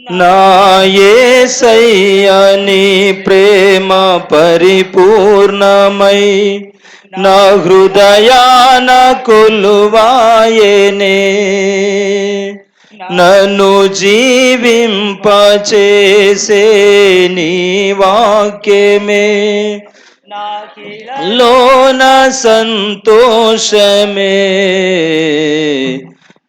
నా ప్రేమ పరిపూర్ణమై నా హృదయాన కొలువాయనే. నన్ను జీవింపచేసే నీ వాక్యమే. లోన సంతోషమే.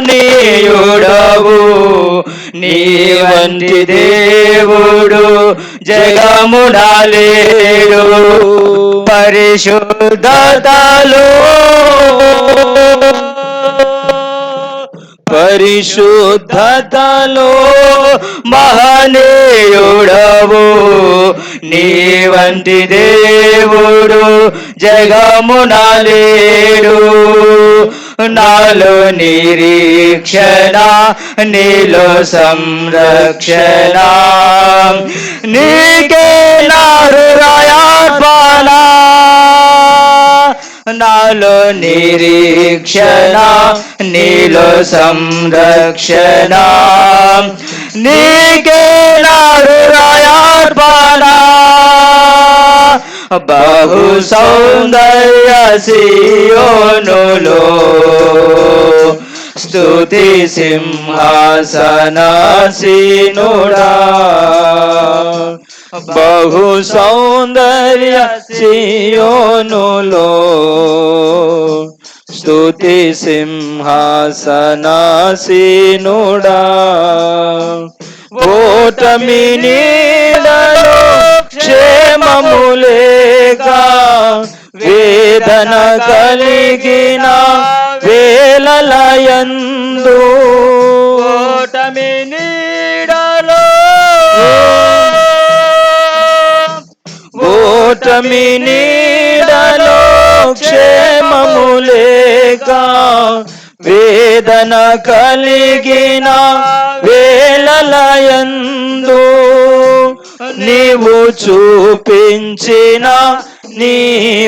నీయుడవు నీ వంటి దేవుడు జగముడాలేడు పరిశుద్ధతలో పరిశుద్ధతలో మహనీయుడవు. నీ వంటి దేవుడు జగమునాలేడు. నాలో నిరీక్షణ నీలో సంరక్షణ నీకే నారు రాయార్పణ నాలో నిరీక్షణ నీలో సంరక్షణ నీకే నారు రాయార్పణ బహు సౌందర్య సియోనులో స్తుతి సింహాసనాసీనుడా బహు సౌందర్య సియోనులో స్తుతి సింహాసనాసీనుడా ఓటమి నీడలో క్షేమములేక వేదన కలిగినా వేలలయందు ఓటమి నీడలో. ఓటమి నీడలో క్షేమములేక వేదన కలిగిన వేలలయందు నీవు చూపించిన నీ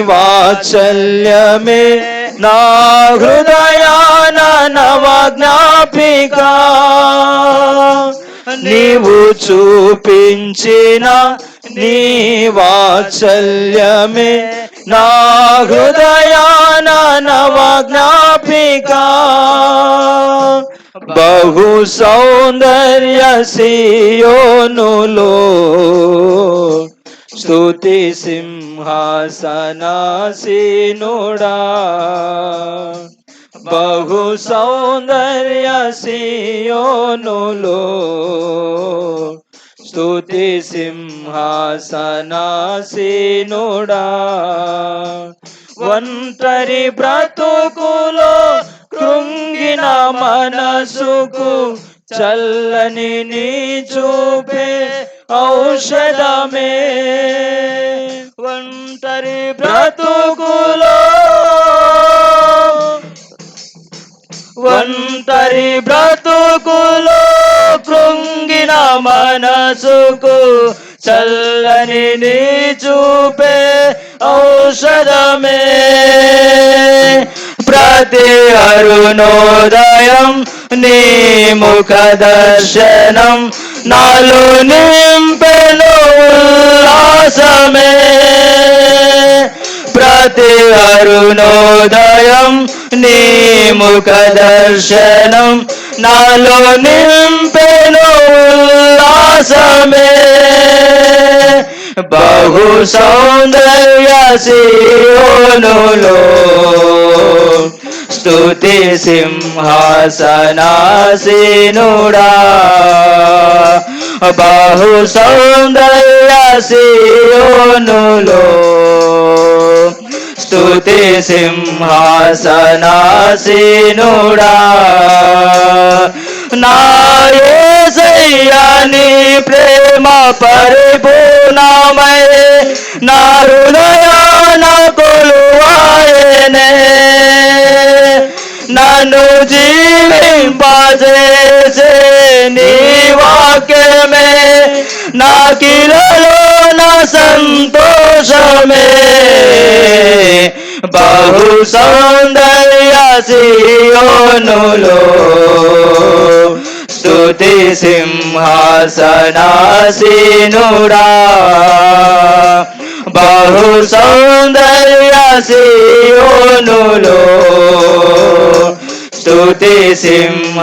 వాత్సల్యమే. నా హృదయాన నవజ్ఞాపిక. నీవు చూపించిన నీ వాత్సల్యమే నా హృదయాన నవజ్ఞాపిక. బహు సౌందర్య సియోనులో స్తుతి సింహాసనాసీనుడా. బహు సౌందర్య సియోనులో స్తుతి సింహాసనాసీనుడా. ఒంటరి బ్రతుకులో కృంగిన మనసుకు చల్లని నీ చూపే ఔషధమే. ఒంటరి బ్రతుకులో. ఒంటరి బ్రతుకులో కృంగిన మనసుకు చల్లని నీ చూపే ఔషధమే. ప్రతి అరుణోదయం నీ ముఖ దర్శనం నాలో నింపెను ఉల్లాసమే. ప్రతి అరుణోదయం నీ ముఖ దర్శనం నాలో నింపెను ఉల్లాసమే. బహు సౌందర్య సియోనులో స్తుతి సింహాసనాసీనుడా. బాహు సౌందర్య స్తుతి సింహాసనాసీనుడా. నాయని ప్రేమ పరిపూర్ణమయ నా హృదయాన కొలువాయనే. నన్ను జీవింపజేసే నీ వాక్యమే నా కిలలో నా సంతోషమే బహు సౌందర్య సియోనులో స్తుతి సింహాసనాసీనుడా బహు సౌందర్య సియోనులో స్తుతి సింహాసనాసీనుడా